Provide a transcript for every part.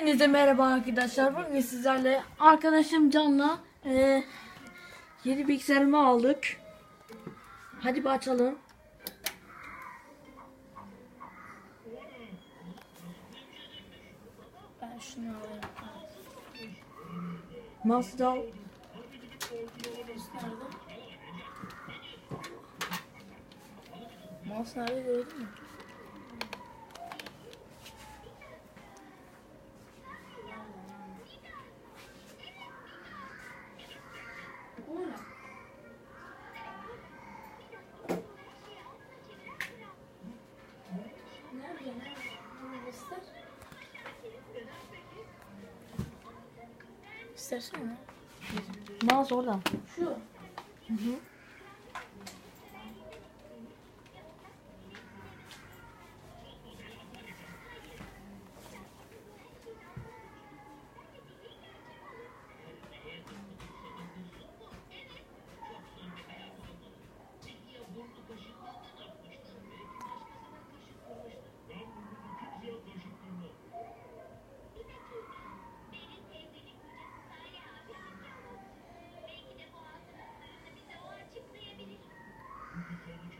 Hepinize merhaba arkadaşlar. Bugün sizlerle arkadaşım Can'la e, yeni bilgisayarımı aldık. Hadi bir açalım. Ben şunu alayım. Mouse da al. Nerede? Mouse nerede gördün mü? İstersene. Mouse orada. Şu.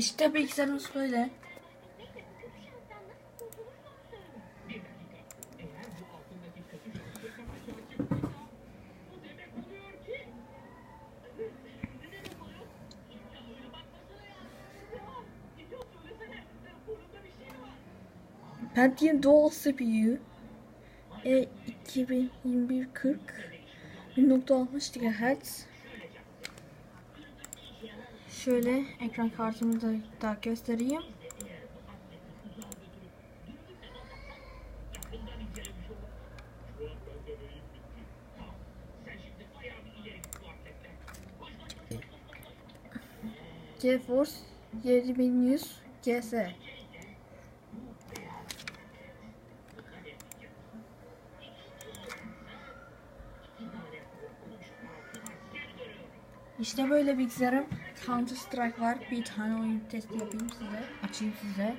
İşte bilgisayarımız böyle. Pentium Dual CPU E 2021 40 1.60 GHz Şöyle ekran kartımı da, da göstereyim. GeForce 7100 GS İşte böyle bilgisayarım. Counter Strike var. Bir tane oyun testi yapayım size. Açayım size.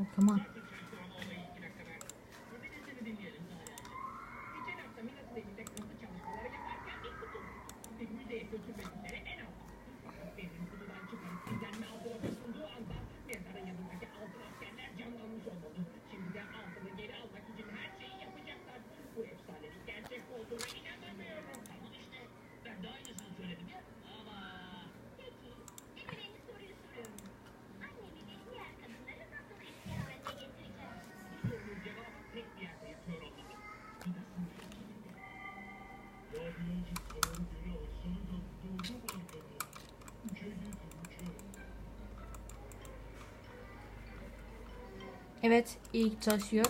Oh, come on. Evet, iyi çalışıyor.